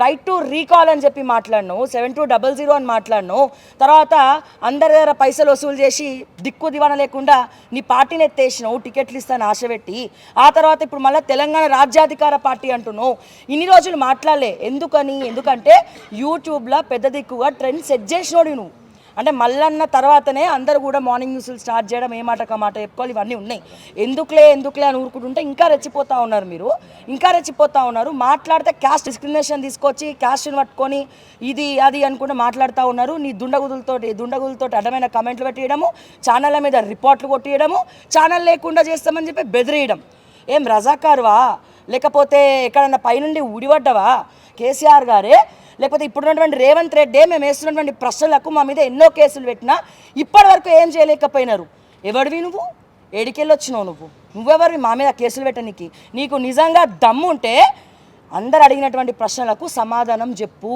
Right to recall అని చెప్పి మాట్లాడను సెవెన్ టూ డబల్ జీరో అని మాట్లాడను. తర్వాత అందరి దగ్గర పైసలు వసూలు చేసి దిక్కు దివాన లేకుండా నీ పార్టీని ఎత్తేసినావు టికెట్లు ఇస్తాను ఆశ పెట్టి ఆ తర్వాత ఇప్పుడు మళ్ళీ తెలంగాణ రాజ్యాధికార పార్టీ అంటున్నావు. ఇన్ని రోజులు మాట్లాడలే. ఎందుకని? ఎందుకంటే యూట్యూబ్లో పెద్ద దిక్కుగా ట్రెండ్ సెట్ చేసినోడు నువ్వు. అంటే మల్లన్న తర్వాతనే అందరూ కూడా మార్నింగ్ న్యూస్లు స్టార్ట్ చేయడం ఏ మాట మాట చెప్పుకోవాలి ఇవన్నీ ఉన్నాయి. ఎందుకులే ఎందుకులే అని ఊరుకుంటుంటే ఇంకా రెచ్చిపోతూ ఉన్నారు మీరు. ఇంకా రెచ్చిపోతూ ఉన్నారు. మాట్లాడితే క్యాస్ట్ డిస్క్రిమినేషన్ తీసుకొచ్చి క్యాస్ట్ని పట్టుకొని ఇది అది అనుకుంటూ మాట్లాడుతూ ఉన్నారు. నీ దుండగుదులతోటి దుండగులతోటి అడ్డమైన కమెంట్లు పెట్టేయడము ఛానళ్ళ మీద రిపోర్ట్లు కొట్టియడము ఛానల్ లేకుండా చేస్తామని చెప్పి బెదిరేయడం. ఏం రజాకారువా? లేకపోతే ఎక్కడన్నా పైనుండి ఊడిపడ్డవా? కేసీఆర్ గారే లేకపోతే ఇప్పుడున్నటువంటి రేవంత్ రెడ్డి మేము వేస్తున్నటువంటి ప్రశ్నలకు మా మీద ఎన్నో కేసులు పెట్టినా ఇప్పటి వరకు ఏం చేయలేకపోయినారు. ఎవడివి నువ్వు? ఏడికెళ్ళి వచ్చినావు నువ్వు? నువ్వెవరివి? మా మీద కేసులు పెట్టనీకి. నీకు నిజంగా దమ్ముంటే అందరు అడిగినటువంటి ప్రశ్నలకు సమాధానం చెప్పు.